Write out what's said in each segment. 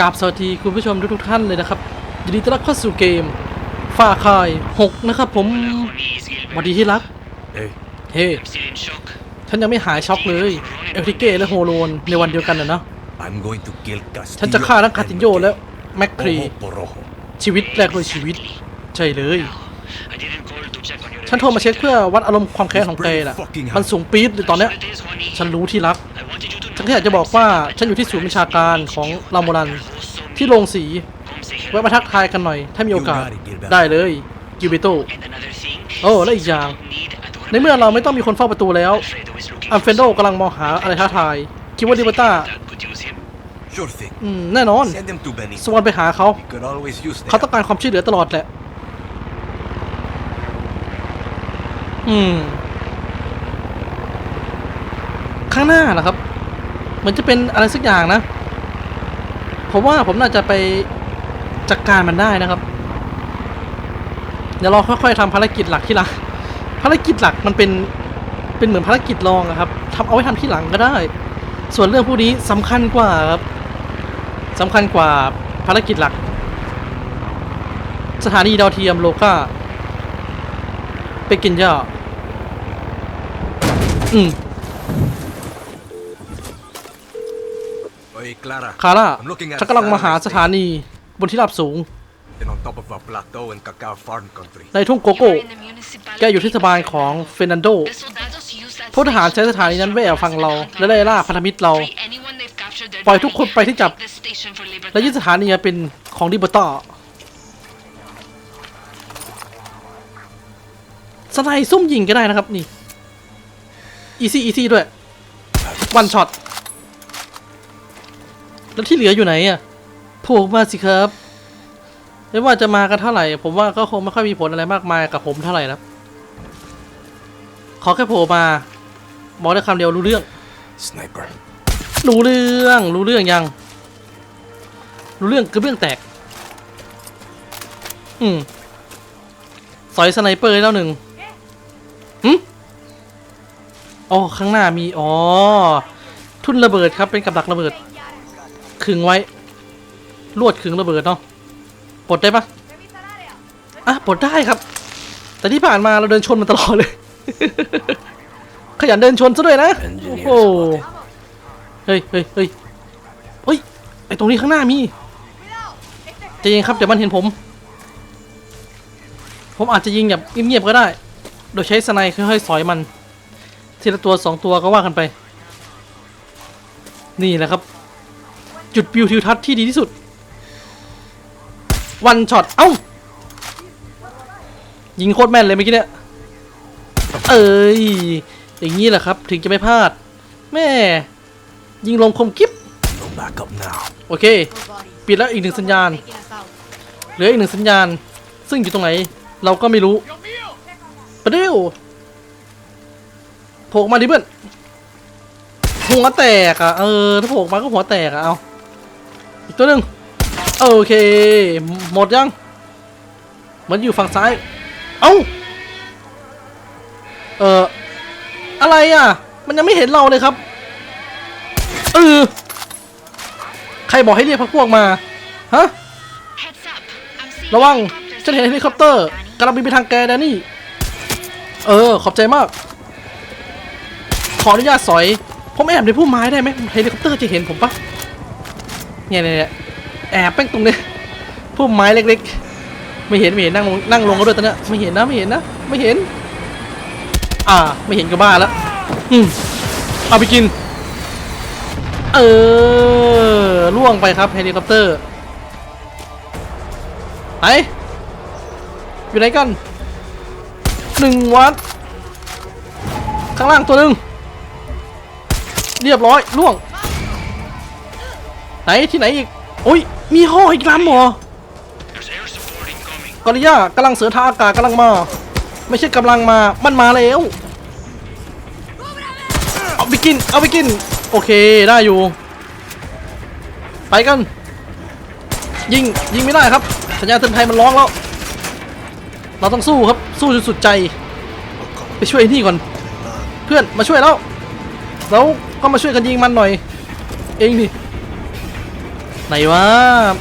กราบสวัสดีคุณผู้ชมทุกๆท่านเลยนะครับยินดีต้อนรับเข้าสู่เกมฟาคาย 6 นะครับผมสวัสดีที่รัก Hey, เฮ้ Still in shock. ฉันยังไม่หายช็อกเลยเอลทิเก้และโฮโลนในวันเดียวกันนะเนาะ I'm going to kill Castillo. ฉันจะฆ่าทั้งคาตินโยและแมคครี Ojo por ojo. ชีวิตแรกด้วยชีวิต ใช่เลย I didn't call to check on your ฉันโทรมาเช็คเพื่อวัดอารมณ์ความแค้นของแกน่ะ มันสูงปี๊ดเลยตอนเนี้ย It is, Juani. ฉันรู้ที่รัก I wanted you to ฉัน know แค่อยากจะบอกว่าฉันอยู่ที่ศูนย์บัญชาการของลาโมรัน ที่โรงสี come say hello. แวะมาทักทายกันหน่อย ถ้ามีโอกาสได้เลยกิวเบโต And another thing, โอ้และอีกอย่าง need a door ในเมื่อเราไม่ต้องมีคนเฝ้าประตูแล้ว Alfredo is looking อัมเฟนโดกำลังมองหาอะไรท้าทาย คิดว่าดิบต้า that could use him. Sure thing. อืมแน่นอน Send them to Benny. สวอนไปหาเขา We could always use เขา them. ต้องการความช่วยเหลือตลอดแหละ อืม ข้างหน้าเหรอครับเห มือนจะเป็นอะไรสักอย่างนะ ผมว่าผมน่าจะไปจัดกการมันได้นะครับ เดี๋ยวเราค่อยๆทำภารกิจหลักที่หลังภารกิจหลักมันเป็นเป็นเหมือนภารกิจรองครับทำเอาไว้ทำที่หลังก็ได้ ส่วนเรื่องพวกนี้สำคัญกว่าครับสำคัญกว่าภารกิจหลัก สถานีดาวเทียมโลกาไปกินหญ้าอืม Clara. คาร่า I'm looking at ฉันกำลังมาหาสถานีบนที่ราบสูง And on top of a plateau in Cacao Farm Country. ในทุ่งโกโก้ แกอยู่ที่สบานของเฟรนันโดพลทหารใช้สถานีนั้นไว้แอบฟังเรา และไล่ล่าพันธมิตรเรา ปล่อยทุกคนไปที่จับ และยึดสถานีเป็นของดิบต้าสไนด์ซุ่มยิงก็ได้นะครับนี่ อีซี่อีซี่ด้วย วันช็อต แล้วที่เหลืออยู่ไหนอะโผล่มาสิครับไม่ว่าจะมากันเท่าไหร่ ผมว่าก็คงไม่ค่อยมีผลอะไรมากมายกับผมเท่าไหร่นะขอแค่โผล่มาบอกได้คำเดียวรู้เรื่อง Sniper. รู้เรื่องรู้เรื่องยัง รู้เรื่องคือเรื่องแตก อืมสอยสไนเปอร์แล้วหนึ่งหืมอ๋อข้างหน้ามี อ๋อ ทุ่นระเบิดครับเป็นกับดักระเบิด ขึงไว้ ลวดขึงระเบิดเนาะปลดได้ปะอะปลดได้ครับ แต่ที่ผ่านมาเราเดินชนมันตลอดเลย ขยันเดินชนซะด้วยนะโอ้โหเฮ้ยเฮ้ยเฮ้ยเฮ้ยไอตรงนี้ข้างหน้ามีใจะยิงครับเดี๋ยวมันเห็นผม ผมอาจจะยิงแบบเงียบๆก็ได้ โดยใช้สไนด์ค่อยๆสอยมันทีละตัวสองตัวก็ว่ากันไป นี่แหละครับ จุดวิวทิวทัศน์ที่ดีที่สุด วันช็อต เอ้า ยิงโคตรแม่นเลยเมื่อกี้เนี่ย เอ้ย อย่างนี้แหละครับ ถึงจะไม่พลาด แม่ ยิงลงคมกิฟ No backup now. โอเค ปิดแล้วอีกหนึ่งสัญญาณ เหลืออีกหนึ่งสัญญาณ ซึ่งอยู่ตรงไหน เราก็ไม่รู้ประเดี๋ยวโผล่ออกมาดิเพื่อนหัวแตกอะ เออ ถ้าโผล่ออกมาก็หัวแตกอะ เอา อีกตัวหนึ่งโอเค หมดยัง มันอยู่ฝั่งซ้าย เอ้า เอออะไรอะ มันยังไม่เห็นเราเลยครับ เออ ใครบอกให้เรียกพวกพวกมา ฮะ ระวังฉันเห็นเฮลิคอปเตอร์กำลังบินไปทางแกแดนนี่ เออ ขอบใจมาก ขออนุญาตสอย ผมแอบในพุ่มไม้ได้ไหมเฮลิคอปเตอร์จะเห็นผมปะ เนี่ยเนี่ยแอบแป้งตรงนี้พุ่มไม้เล็กๆ ไม่เห็นไม่เห็นนั่งลงนั่งลงก็ด้วยตอนนี้ไม่เห็นนะไม่เห็นนะไม่เห็น อ่า ไม่เห็นก็บ้าแล้วอืมเอาไปกิน เออล่วงไปครับเฮลิคอปเตอร์ไหนอยู่ไหนกันหนึ่งวัดข้างล่างตัวหนึ่งเรียบร้อยล่วง ไหนที่ไหนอีกโอ้ยมีห่ออีกลำหรอกอริยากำลังเสือท่าอากาศกำลังมา ไม่ใช่กำลังมามันมาแล้วเอาไปกินเอาไปกินโอเคได้อยู่ ไปกัน ยิงยิงไม่ได้ครับ สัญญาณเตือนภัยมันร้องแล้ว เราต้องสู้ครับสู้จนสุดใจ ไปช่วยไอ้นี่ก่อน เพื่อนมาช่วยแล้วแล้วก็มาช่วยกันยิงมันหน่อย เองนี่ ไหนวะ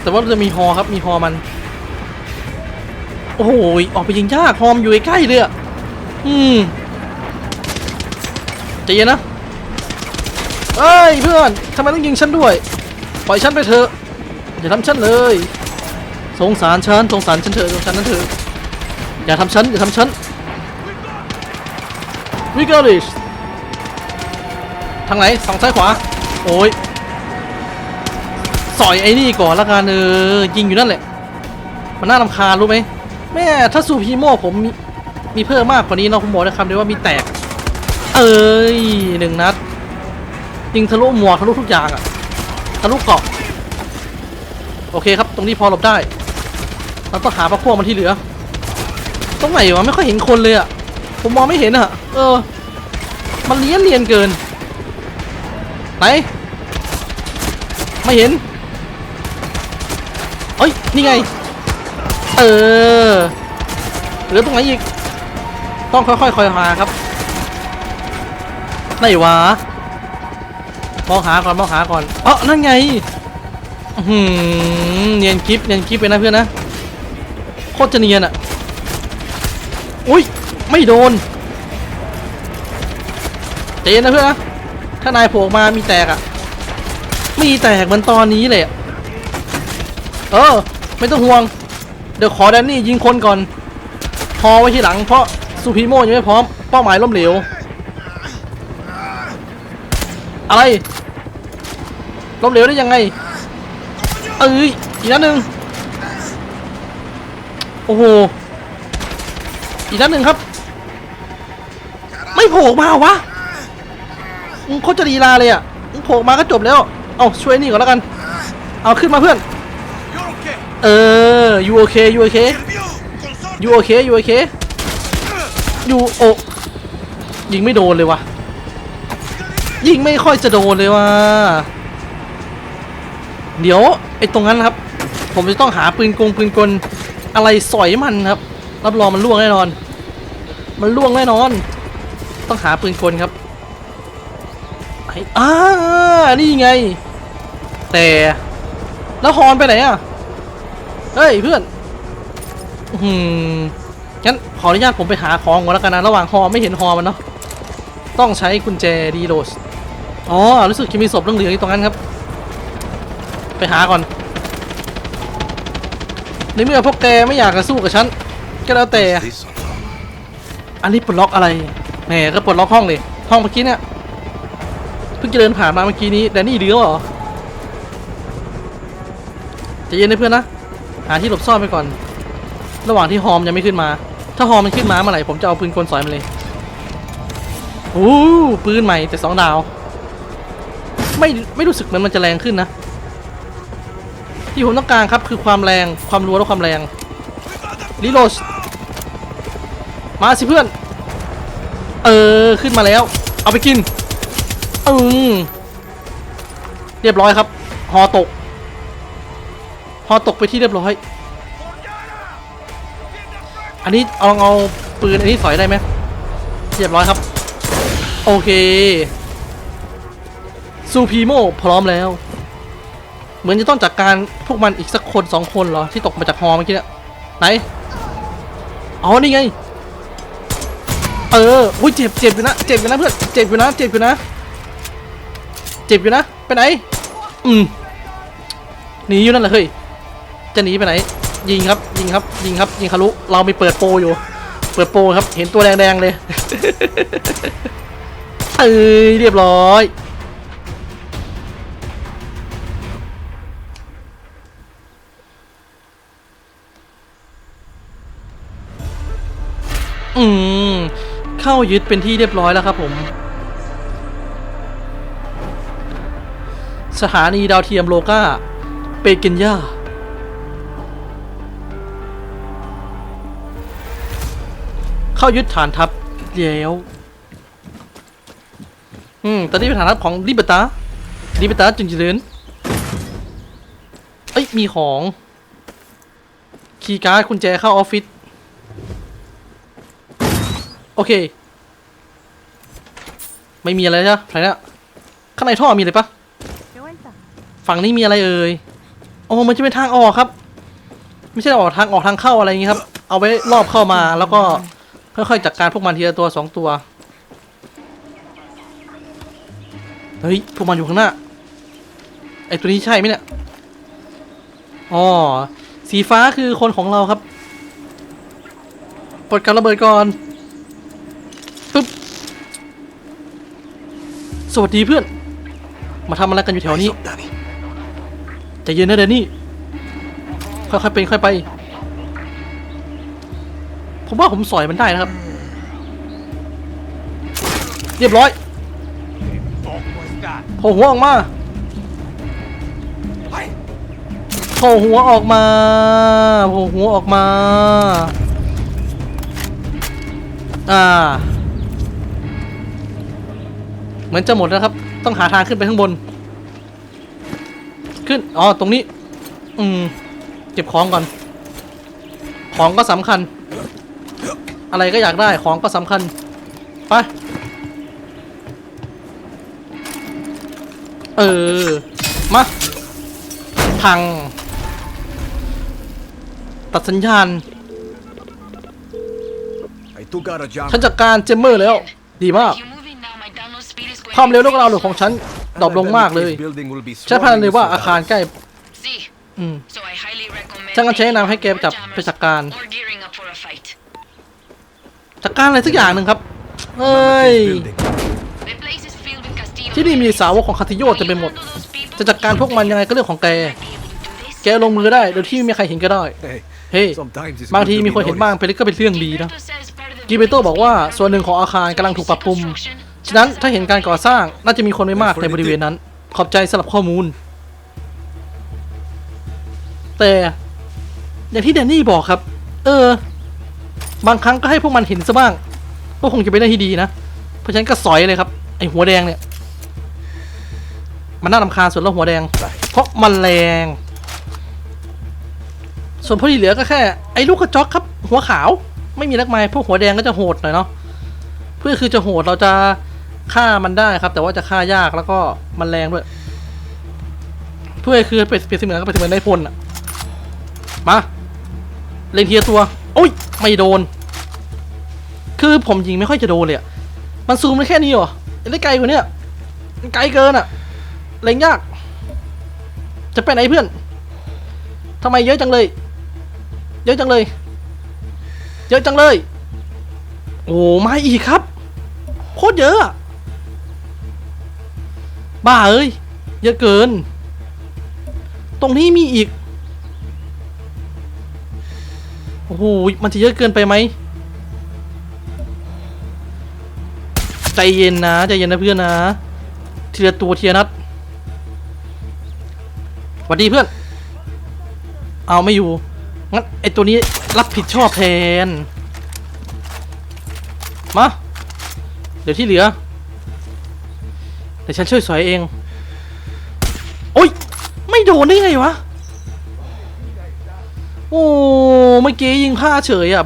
แต่ว่าจะมีฮอครับมีฮอมัน โอ้โหออกไปยิงยากฮอมอยู่ใกล้เลยอะอืมใจเย็นนะเอ้ยเพื่อนทำไมต้องยิงฉันด้วย ปล่อยฉันไปเถอะอย่าทำฉันเลย สงสารฉันสงสารฉันเถอะสงสารฉันเถอะอย่าทำฉันอย่าทำฉันวิกเกอริชทางไหนสองซ้ายขวา โอ้ย สอยไอ้นี่ก่อนละกันเออยิงอยู่นั่นแหละ มันน่ารำคาญรู้ไหมแม่ถ้าซูพีโม่ผมมีมีเพิ่มมากกว่านี้เนาะผมบอกได้คำเดียวว่ามีแตก เอ้ยหนึ่งนัดยิงทะลุหมวกทะลุทุกอย่างอะทะลุเกาะโอเคครับ ตรงนี้พอหลบได้เราต้องหาพระพวกมันที่เหลือตรงไหนวะไม่ค่อยเห็นคนเลยอะผมมองไม่เห็นอะเออ มันเลี้ยนเรียนเกินไหนไม่เห็น เอ้ย นี่ไง เออหลือตรงไหนอีก ต้องค่อยๆคอยหาครับ ไหนวะ มองหาก่อน มองหาก่อนเออนั่นไงหือเนียนคลิป เนียนคลิปไปนะเพื่อนนะ โคตรจะเนียนอะอุ้ย ไม่โดน เจนนะเพื่อนนะ ถ้านายโผล่มามีแตกอะมีแตกเหมันตอนนี้เลยอะ เออ ไม่ต้องห่วง เดี๋ยวขอแดนนี่ยิงคนก่อน พอไว้ทีหลังเพราะซูพีโมยังไม่พร้อม เป้าหมายล้มเหลว อะไร ล้มเหลวได้ยังไง เอ้ย อีกนัดหนึ่งโอ้โห อีกนัดหนึ่งครับ ไม่โผล่มาวะมึงโคตรจะดีลาเลยอะมึงโผล่มาก็จบแล้ว เอาช่วยนี่ก่อนแล้วกัน เอาขึ้นมาเพื่อน เออ you okay you okay you okay you okay you โอยิงไม่โดนเลยวะยิงไม่ค่อยจะโดนเลยวะเดี๋ยวไอ้ตรงนั้นครับ ผมจะต้องหาปืนกงปืนกลอะไรสอยมันครับ รับรองมันล่วงแน่นอน มันล่วงแน่นอน ต้องหาปืนกลครับไอ้อ่านี่ไง แต่แล้วฮอนไปไหนอะ เฮ้ยเพื่อนอืมงั้นขออนุญาตผมไปหาของก่อนแล้วกันนะระหว่างฮอไม่เห็นฮอมันเนาะต้องใช้กุญแจดีโรสอ๋อรู้สึกจะมีศพเหลืองๆอยู่ตรงนั้นครับ ไปหาก่อนในเมื่อพวกแกไม่อยากจะสู้กับฉันก็แล้วแต่ อันนี้ปลดล็อกอะไรแหมก็ปลดล็อกห้องเลย ห้องเมื่อกี้เนี่ยเพิ่งเดินผ่านมาเมื่อกี้นี้แต่นี่ดีแล้วเหรอจะเย็นนะเพื่อนนะ หาที่หลบซ่อนไปก่อน ระหว่างที่ฮอมยังไม่ขึ้นมา ถ้าฮอมมันขึ้นมาเมื่อไหร่ผมจะเอาปืนกลสอยมันเลยโอ้ปืนใหม่แต่สองดาว ไม่ไม่รู้สึกเหมือนมันจะแรงขึ้นนะที่ผมต้องการครับคือความแรงความรัวและความแรงรีโหลดมาสิเพื่อน เออขึ้นมาแล้ว เอาไปกินอืมเรียบร้อยครับ ฮอตก ฮอตกไปที่เรียบร้อย อันนี้เอาเอาปืนอันนี้สอยได้ไหมเรียบร้อยครับ โอเคซูพีโมพร้อมแล้ว เหมือนจะต้องจัดการพวกมันอีกสักคนสองคนเหรอ ที่ตกมาจากฮอเมื่อกี้เนี่ยไหนอ๋อนี่ไง เอออุ้ยเจ็บเจ็บอยู่นะเจ็บอยู่นะเพื่อนเจ็บอยู่นะเจ็บอยู่นะ เจ็บอยู่นะ ไปไหน อืมหนีอยู่นั่นแหละเฮ้ย จะหนีไปไหน ยิงครับ ยิงครับ ยิงครับ ยิงทะลุเราไปเปิดโปอยู่ เปิดโปครับ เห็นตัวแดงๆเลยเอ้ยเรียบร้อยอืมเข้ายึดเป็นที่เรียบร้อยแล้วครับผม สถานีดาวเทียมโลกาเปเกนย่า เข้ายึดฐานทัพแล้วอืมตอนนี้เป็นฐานทัพของลิบตาลิบตาจึงเจริญเอ้ย มีของ คีย์การ์ดกุญแจเข้าออฟฟิศ โอเค ไม่มีอะไรใช่ไหมนเนี่ยข้างในท่อมีอะไรปะฝั่งนี้มีอะไรเอ่ยโอ้มันจะเป็นทางออกครับ ไม่ใช่ออกทางออกทางเข้าอะไรอย่างงี้ครับ เอาไว้รอบเข้ามาแล้วก็ ค่อยๆจัดการพวกมันทีละตัวสองตัว เฮ้ย พวกมันอยู่ข้างหน้า ไอตัวนี้ใช่ไหมเนี่ย อ๋อ สีฟ้าคือคนของเราครับ ปลดการระเบิดก่อน ปึ๊บ สวัสดีเพื่อน มาทำอะไรกันอยู่แถวนี้ Eyes up, Danny. ใจเย็นนะเดนนี่ ค่อยๆเป็นค่อยไป ผมว่าผมสอยมันได้นะครับ เรียบร้อยโผล่หัวออกมาโผล่หัวออกมาโผล่หัวออกมา อ่า เหมือนจะหมดแล้วครับ ต้องหาทางขึ้นไปข้างบน ขึ้น อ๋อ ตรงนี้ อืม เก็บของก่อน ของก็สำคัญ อะไรก็อยากได้ของก็สำคัญ ไป เออ มา พัง ตัดสัญญาณ I took out a jam. ฉันจัดการเจมเมอร์แล้ว ดีมาก If you move in now, my download speed is going ความเร็ว to ลูกเราหรือของฉันดรอปลงมากเลย This building will be ฉันพนันเลยว่า swarming อาคาร with ใกล้ See, อืม so I highly recommend ฉันก็ใช้นำให้แก making จับ more ไปจัดการ จัดการอะไรสักอย่างหนึ่งครับเฮ้ย This building. The place is filled with Castillo ที่นี่มีสาวกของคาติโยเต็มไปหมด จะจัดการพวกมันยังไงก็เรื่องของแก แกลงมือได้โดยที่ไม่มีใครเห็นก็ได้ Hey, เฮ้ย sometimes it's บาง good ที to มี be คนเห็นบ้าง noticed. เป็นก็เป็นเรื่องดีนะ กิเบโตบอกว่าส่วนหนึ่งของอาคารกำลังถูกปรับปรุง ฉะนั้นถ้าเห็นการก่อสร้างน่าจะมีคนไม่มากในบริเวณนั้น ขอบใจสำหรับข้อมูล แต่อย่างที่แดนนี่บอกครับ เออ บางครั้งก็ให้พวกมันเห็นซะบ้าง ก็คงจะเป็นเรื่องที่ดีนะ เพราะฉะนั้นก็สอยเลยครับ ไอหัวแดงเนี่ย มันน่ารำคาญส่วนแล้วหัวแดง เพราะมันแรง ส่วนพวกที่เหลือก็แค่ ไอ้ลูกกระจอกครับ หัวขาว ไม่มีนักไม้พวกหัวแดงก็จะโหดหน่อยเนาะ เพื่อคือจะโหดเราจะฆ่ามันได้ครับ แต่ว่าจะฆ่ายากแล้วก็มันแรงด้วย เพื่อคือเป็นเปรียบเสมือนก็เป็นเสมือนในพลอะมา เล็งเทียตัว โอ้ย ไม่โดน คือผมยิงไม่ค่อยจะโดนเลยอะมันซูมได้แค่นี้เหรอเล่นไกลกว่านี้มันไกลเกินอะเล็งยาก จะไปไหนเพื่อนทำไมเยอะจังเลย เยอะจังเลย เยอะจังเลย โอ้มาอีกครับ โคตรเยอะอะบ้าเอ้ย เยอะเกิน ตรงนี้มีอีก โอ้โห มันจะเยอะเกินไปไหม ใจเย็นนะ ใจเย็นนะเพื่อนนะ ทีละตัวทีละนัดสวัสดีเพื่อน เอาไม่อยู่ งั้นไอตัวนี้รับผิดชอบแทน มา เดี๋ยวที่เหลือ เดี๋ยวฉันช่วยสอยเอง โอ๊ยไม่โดนได้ไงวะ อ้เมื่อกี้ยิงพลาเฉยอะ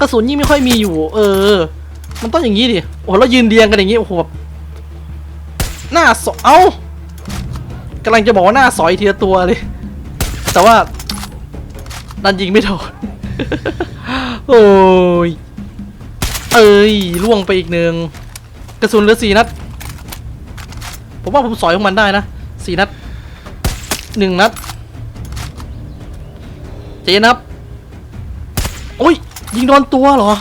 กระสุนยิ่งไม่ค่อยมีอยู่ เออ มันต้องอย่างนี้ดิโอ้เรายืนเรียงกันอย่างนี้โอ้โหแบบหน้าสอเอ้ากำลังจะบอกว่าหน้าสอยทีละตัวเลย แต่ว่าดันยิงไม่โดนโอ้ยเอ้ยล่วงไปอีกหนึ่งกระสุนเหลือสี่นัด ผมว่าผมสอยของมันได้นะสี่นัดหนึ่งนัด เจนครับโอ้ยยิงโดนตัวเหรอ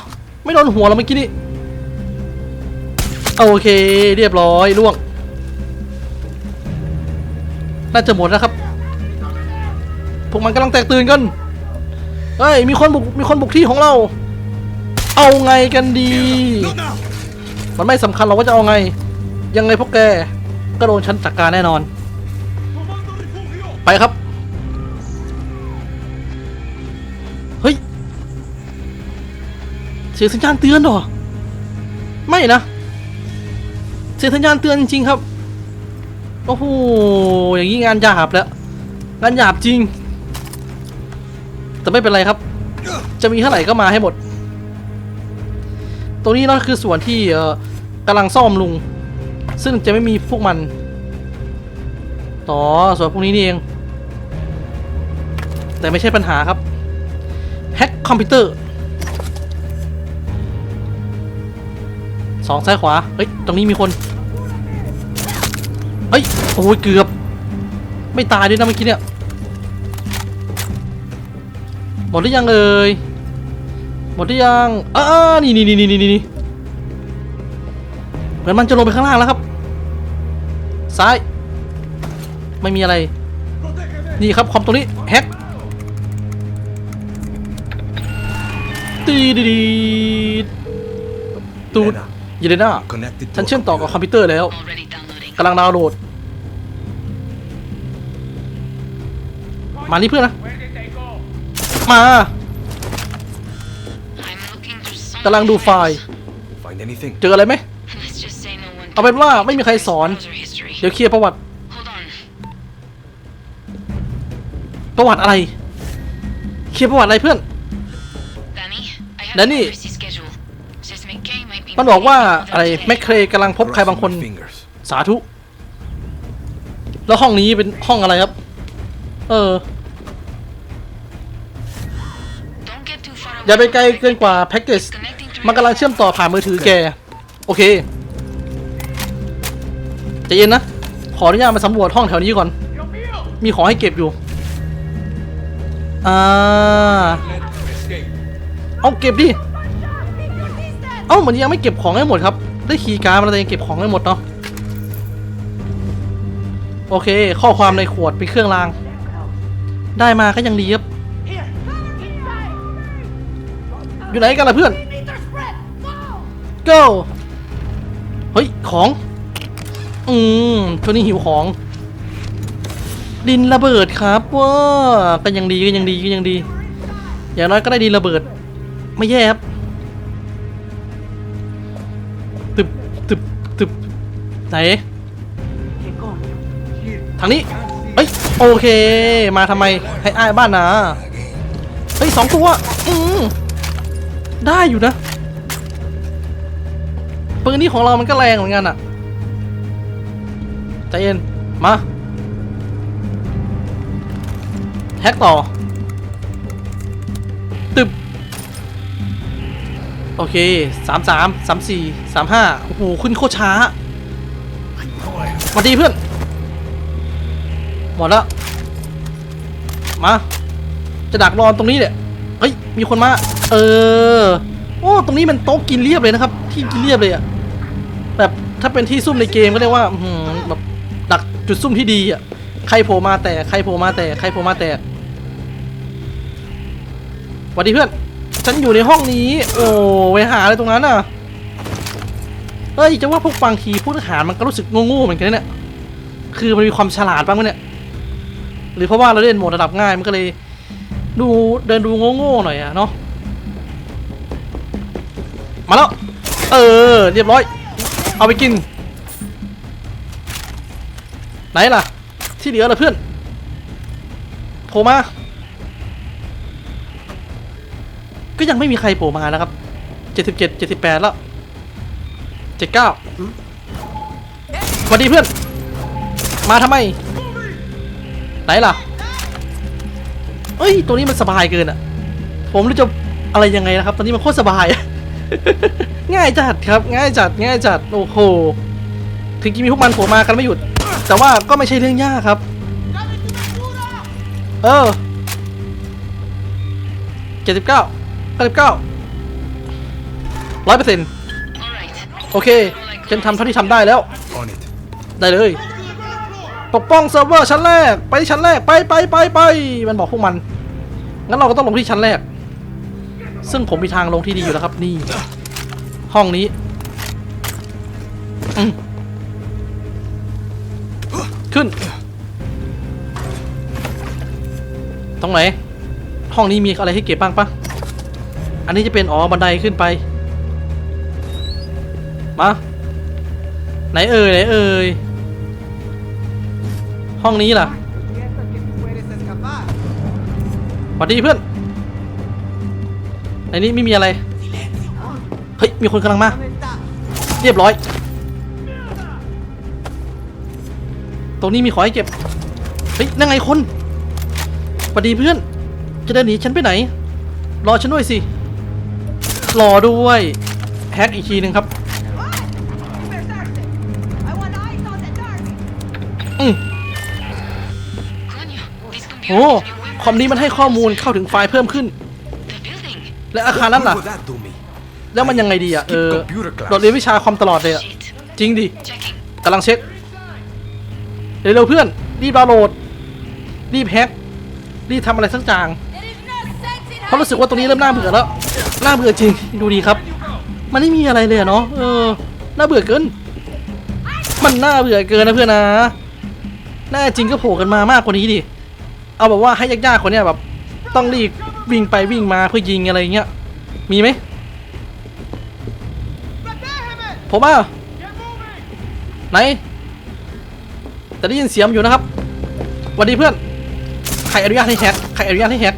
ไม่โดนหัวเราเมื่อกี้นี่โอเค เรียบร้อยล่วง น่าจะหมดแล้วครับ พวกมันกำลังแตกตื่นกัน เฮ้ย มีคนบุก มีคนบุกที่ของเรา เอาไงกันดี มันไม่สำคัญหรอกว่าจะเอาไง ยังไงพวกแก ก็โดนฉันจัดการแน่นอน ไปครับ สียงสัญญาณเตือนเหรอ ไม่นะ เสียงสัญญาณเตือนจริงๆครับ โอ้โห อย่างนี้งานหยาบแล้ว งานหยาบจริง แต่ไม่เป็นไรครับ จะมีเท่าไหร่ก็มาให้หมด ตรงนี้เนาะคือส่วนที่เอ่อกำลังซ่อมลุง ซึ่งจะไม่มีพวกมัน ต่อส่วนพวกนี้นี่เอง แต่ไม่ใช่ปัญหาครับ แฮ็กคอมพิวเตอร์ สองซ้ายขวา เฮ้ย ตรงนี้มีคน เฮ้ย โอ้ยเกือบ ไม่ตายด้วยนะเมื่อกี้เนี่ย หมดหรือยังเอ่ย หมดหรือยังอ่านี่นี่นี่นี่นี่นี่เหมือนมันจะลงไปข้างล่างแล้วครับ ซ้าย ไม่มีอะไร นี่ครับคอมตรงนี้แฮ็กตีดีดีตูด เยเลน่า connected to ฉัน a เชื่อมต่อกับคอม computer. พิวเตอร์แล้ว Already downloading. กำลังดาวน์โหลด มานี่เพื่อนนะ มา I'm looking through some กำลังดูไฟล์ Find anything? เจออะไรไหม Let's just say no one เอาเป็นว่าไม่มีใครสอน browser history. เดี๋ยวเคลียร์ประวัติ Hold on. ประวัติอะไร เคลียร์ประวัติอะไรเพื่อน Danny, I have Danny. มันบอกว่าอะไรแมคเครกำลังพบใครบางคน สาธุ แล้วห้องนี้เป็นห้องอะไรครับ เออ อย่าไปไกลเกินกว่าแพ็กเกจ มันกำลังเชื่อมต่อผ่านมือถือแก โอเคใจเย็นนะ ขออนุญาตมาสำรวจห้องแถวนี้ก่อน มีของให้เก็บอยู่ อ่า เอาเก็บดิ อ้ามันยังไม่เก็บของให้หมดครับ ได้คีย์การ์ดมาแล้วแต่ยังเก็บของไม่หมดเนาะ โอเค ข้อความในขวดเป็นเครื่องราง ได้มาก็ยังดีครับ อยู่ไหนกันล่ะเพื่อน go เฮ้ย ของ อืมช่วงนี้หิวของ ดินระเบิดครับว้าก็ยังดีก็ยังดีก็ยังดี อย่างน้อยก็ได้ดินระเบิด ไม่แย่ครับ ไหนทางนี้เฮ้ยโอเค มาทำไมให้อ้ายบ้านนะเฮ้ยสองตัวอืมได้อยู่นะปืนนี้ของเรามันก็แรงเหมือนกันอะใจเย็นมาแฮกต่อ ตึบ โอเคสามสามสามสี่สามห้าโอ้โห ขึ้นโคตรช้า สวัสดีเพื่อน หมดแล้ว มา จะดักรอตรงนี้เนี่ยเฮ้ย มีคนมา เออ โอ้ ตรงนี้มันโต๊ะกินเรียบเลยนะครับ ที่กินเรียบเลยอะแบบถ้าเป็นที่ซุ่มในเกมก็เรียกว่าอื้อหือแบบดักจุดซุ่มที่ดีอะใครโผล่มาแต่ ใครโผล่มาแต่ ใครโผล่มาแต่สวัสดีเพื่อน ฉันอยู่ในห้องนี้ โอ้ไปหาอะไรตรงนั้นอะ อ้ยจะว่าพวกบางทีผู้ทหารมันก็รู้สึกโง่ๆเหมือนกันเนี่ยคือมันมีความฉลาดบ้างไหมเนี่ย หรือเพราะว่าเราเล่นโหมดระดับง่ายมันก็เลยดูเดินดูโง่ๆหน่อยอะเนาะมาแล้ว เออ เรียบร้อย เอาไปกิน ไหนล่ะ ที่เหลือล่ะเพื่อนโผล่มา ก็ยังไม่มีใครโผล่มานะครับเจ็ดสิบเจ็ดเจ็ดสิบแปดแล้ว เจ็ดเก้าสวัสดีเพื่อน มาทำไม ไหนล่ะ เอ้ย ตัวนี้มันสบายเกินอะผมรู้จะอะไรยังไงนะครับ ตอนนี้มันโคตรสบาย ง่ายจัดครับ ง่ายจัด ง่ายจัด โอ้โห ถึงจะมีพวกมันโผล่มากันไม่หยุด แต่ว่าก็ไม่ใช่เรื่องยากครับ เออเจ็ดสิบเก้าเก้าสิบเก้าร้อยเปอร์เซ็นต์ โอเค ฉันทำเท่าที่ทำได้แล้ว On it. ได้เลย ปกป้องเซิร์ฟเวอร์ชั้นแรก ไปที่ชั้นแรก ไปไปไปไป มันบอกพวกมัน งั้นเราก็ต้องลงที่ชั้นแรก ซึ่งผมมีทางลงที่ดีอยู่แล้วครับ นี่ ห้องนี้อืมขึ้น ตรงไหน ห้องนี้มีอะไรให้เก็บบ้างปะ อันนี้จะเป็นอ๋อบันไดขึ้นไป มาไหนเอ่ยไหนเอ่ยห้องนี้ล่ะสวัสดีเพื่อนในนี้ไม่มีอะไร เฮ้ย มีคนกำลังมา เรียบร้อย ตรงนี้มีขอให้เก็บ เฮ้ย นั่งไงคนสวัสดีเพื่อน จะเดินหนีฉันไปไหน รอฉันด้วยสิ รอด้วย แฮกอีกทีหนึ่งครับ โอ้ computer is new คอมนี้มันให้ข้อมูลเข้าถึงไฟล์เพิ่มขึ้น The building. และอาคารนั้น What ล่ะ would that do me? แล้วมันยังไงดีอะ เออ Skip computer class โดดเรียนวิชาคอมตลอดเลยอะ Shit. จริงดิ Checking. กำลังเช็ค เร็วๆเพื่อน รีบดาวน์โหลด รีบแฮกรีบทำอะไรสักอย่าง There is no sense in เพราะรู้สึกว่าตรงนี้เริ่มน่าเบื่อแล้ว น่าเบื่อจริง ดูดีครับ มันไม่มีอะไรเลยอะเนาะ เออ น่าเบื่อเกิน มันน่าเบื่อเกินนะเพื่อนนะแน่จริงก็โผล่กันมามากกว่านี้ดิ เอาแบบว่าให้ยากๆคนเนี้ยแบบ ต้องรีบวิ่งไปวิ่งมาเพื่อยิงอะไรเงี้ย มีไหมผมอะไหน แต่ได้ยินเสียงอยู่นะครับสวัสดีเพื่อน ใครอนุญาตให้แฮกใครอนุญาตให้แฮก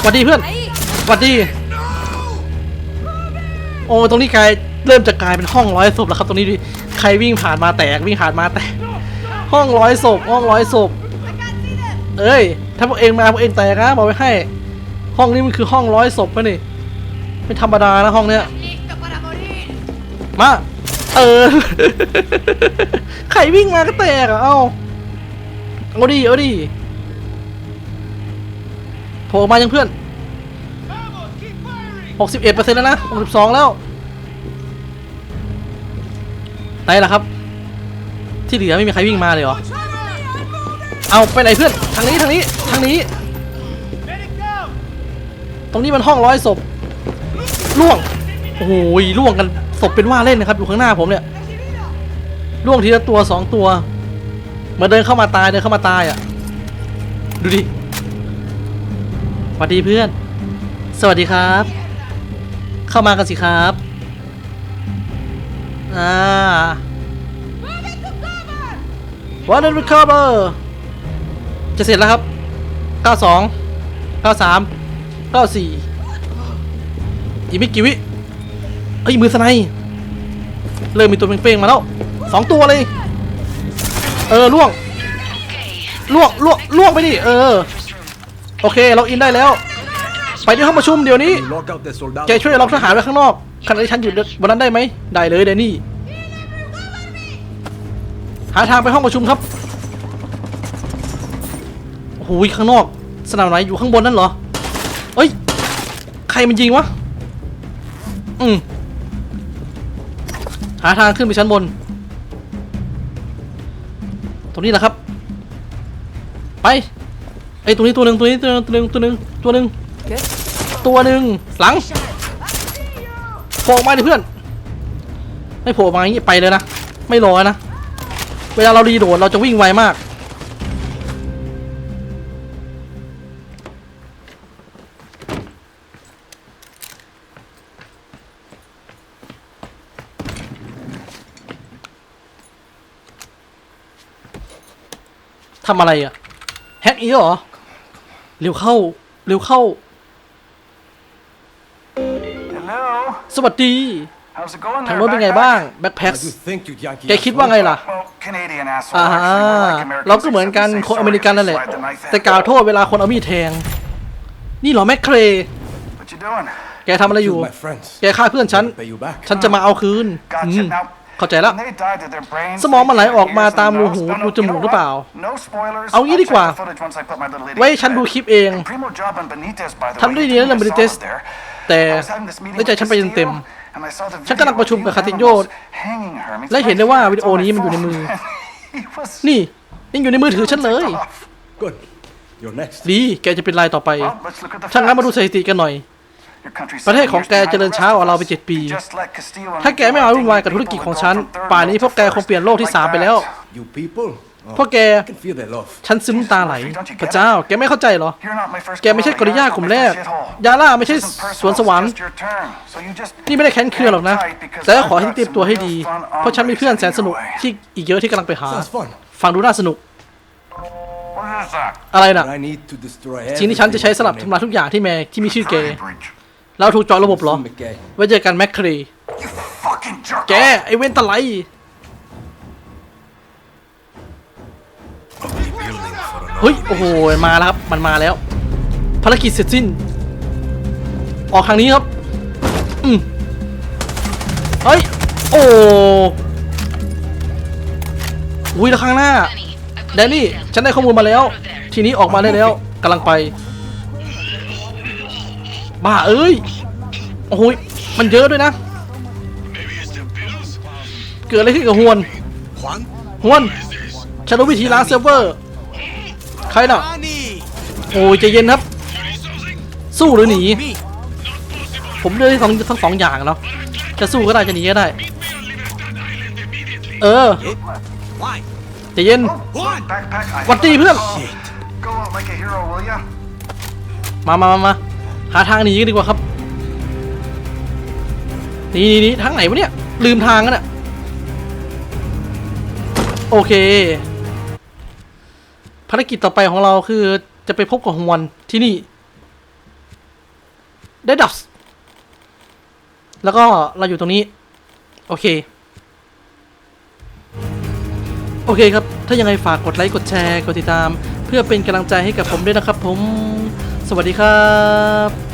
สวัสดีเพื่อนสวัสดี โอ้ ตรงนี้กลายเริ่มจะกลายเป็นห้องร้อยศพแล้วครับ ตรงนี้ดิ ใครวิ่งผ่านมาแตก วิ่งผ่านมาแตก ห้องร้อยศพห้องร้อยศพเอ้ย ถ้าพวกเองมาพวกเองแตกนะบอกไว้ให้ ห้องนี้มันคือห้องร้อยศพปะนี่ไม่ธรรมดานะห้องเนี้ยมาเออใครวิ่งมาก็แตกอะเอาเอาดิเอาดิโผล่มายังเพื่อน61%แล้วนะ62แล้วไหนล่ะครับ ที่เหลือไม่มีใครวิ่งมาเลยเหรอ เอาไปไหนเพื่อน ทางนี้ทางนี้ทางนี้ ตรงนี้มันห้องร้อยศพล่วง โอ้โหล่วงกันศพเป็นว่าเล่นนะครับ อยู่ข้างหน้าผมเนี่ยล่วงทีละตัวสองตัวมาเดินเข้ามาตายเดินเข้ามาตายอะ ดูดิสวัสดีเพื่อน สวัสดีครับ เข้ามากันสิครับ อ่า What did we cover จะเสร็จแล้วครับ 92 93 94 อีกไม่กี่วิ เอ้ยมือสไนเริ่มมีตัวเป้งๆมาแล้วสองตัวเลย เออล่วงล่วงล่วงล่วงไปดิเออ โอเคเราอินได้แล้ว ไปที่ห้องประชุมเดี๋ยวนี้แกช่วยล็อกทหารไว้ข้างนอกขณะที่ฉันอยู่บนนั้นได้ไหมได้เลยเดนี่ หาทางไปห้องประชุมครับโอ้โหข้างนอก สนามไหนอยู่ข้างบนนั่นเหรอเอ้ย ใครมันยิงวะ อืมหาทางขึ้นไปชั้นบน ตรงนี้แหละครับ ไปไอ้ยตรงนี้ตัวหนึ่งตัวนี้ตัวหนึ่งตัวหนึ่งตัวหนึ่งตัวหนึ่งตัวหนึ่งหลังโผล่มาดิเพื่อน ไม่โผล่มาอย่างนี้ไปเลยนะ ไม่รอนะ เวลาเรารีโดดเราจะวิ่งไวมาก ทำอะไรอะแฮกอีกเหรอ เร็วเข้า เร็วเข้า Hello. สวัสดี How's it going ทาง there, โน้นเป็นไง backpack? บ้างแบ็คแพ็ค How you think, you Yankee แกคิดว่าไงล่ะ Well, Canadian asshole. อ่า Actually, we're like Americans เราก็เหมือนกัน except we คน say อเมริกันนั่นแหละ sorry if you slide the knife แต่ in. กล่าวโทษเวลาคนเอามีดแทง นี่เหรอแมคเคร What you doing? แกทำอะไรอยู่ Killed my friends. แกฆ่าเพื่อนฉัน Pay you back. ฉันจะมาเอาคืนอื Gotcha. ม Now, เข้าใจแล้ว when they died, did their brains สมองมันไหล leak ออกมา ears and ตามรูหู nose? No, no, รูจมูก you know หรือเปล่า what? No spoilers. เอางี้ I'll ดีกว่า check the footage once I put my little idiot ไว้ให้ฉัน to ดู bed. คลิปเอง Primo job on Benitez, by the ทำได้ way. ดี He นะ did เรื่อง me a Benitez solid there. แต่ I was having this meeting ได้ใจ with ฉันไปเต็ม Castillo, and I saw the ฉันกำลังประชุมกับ video of คาติโย Hugh hanging her. I mean, และเห็นได้ว่าวิดีโอ it's on my นี้มันอยู่ในมือ phone. He was นี่ยังอยู่ในมือถือฉันเลย ticked off. Good. You're next. ดี แกจะเป็นรายต่อไป Well, let's look at the ถ้างั้นมาดู facts. สถิติกันหน่อย Your country's ประเทศของ seven แก years เจริญ behind ช้ากว่าเราไป the rest of us. 7ปี Just let Castillo and ถ้าแกไม่เอาวุ่นวายกับธุรกิจของฉัน ป่านนี้พวกแกคงเปลี่ยนโลกที่สามไปแล้ว You people? Oh, พวกแก I can feel their love. ฉันซึมน้ำตาไหล พระเจ้า แกไม่เข้าใจเหรอ You're not my first แกไม่ใช่กอริลลากลุ่มแรก shithole. ยาล่าไม่ใช่ This isn't สวนสวรรค์ personal, it's just your turn. So you just นี่ไม่ได้แค้นเคืองหรอกนะ แต่ก็ขอให้เตรียมตัวให้ดี เพราะฉันมีเพื่อนแสนสนุกที่อีกเยอะที่กำลังไปหา Sounds fun. ฟังดูน่าสนุก What is that? อะไรน่ะ But I need to destroy สิ่งที่ฉันจะใช้สลับ everything ทำลายทุกอย่างที่แม่ที่มีชื่อแก Bridge. เราถูกเจาะระบบเหรอ McKay. ไว้เจอกันแมคครี You fucking jerk แก off. ไอเวนตะไล ฮ้ย โอ้โห มาแล้วครับ มันมาแล้ว ภารกิจเสร็จสิ้น ออกทางนี้ครับ อืมเฮ้ย โอ้อุ้ยแล้วข้างหน้าแดนนี่ ฉันได้ข้อมูลมาแล้ว ทีนี้ออกมาได้แล้วกำลังไป บ้าเอ้ย โอ้ย มันเยอะด้วยนะ เกิดอะไรขึ้นกับฮวนฮวนฉันรู้วิธีล้างเซิร์ฟเวอร์ ใครน่ะ โอ้ยใจเย็นครับ สู้หรือหนี ผมเลือกทั้งทั้งสองอย่างเนาะจะสู้ก็ได้จะหนีก็ได้ เออ Why? ใจเย็นวัดดีเพื่อนมามามามาหาทางหนีกันดีกว่าครับนี่นี่นี่ทางไหนวะเนี่ย ลืมทางกันอะโอเค ภารกิจต่อไปของเราคือจะไปพบกับฮวนที่นี่ ได้ดับ แล้วก็เราอยู่ตรงนี้ โอเค โอเคครับ ถ้ายังไงฝากกดไลค์กดแชร์ กดติดตาม เพื่อเป็นกำลังใจให้กับผมด้วยนะครับผม สวัสดีครับ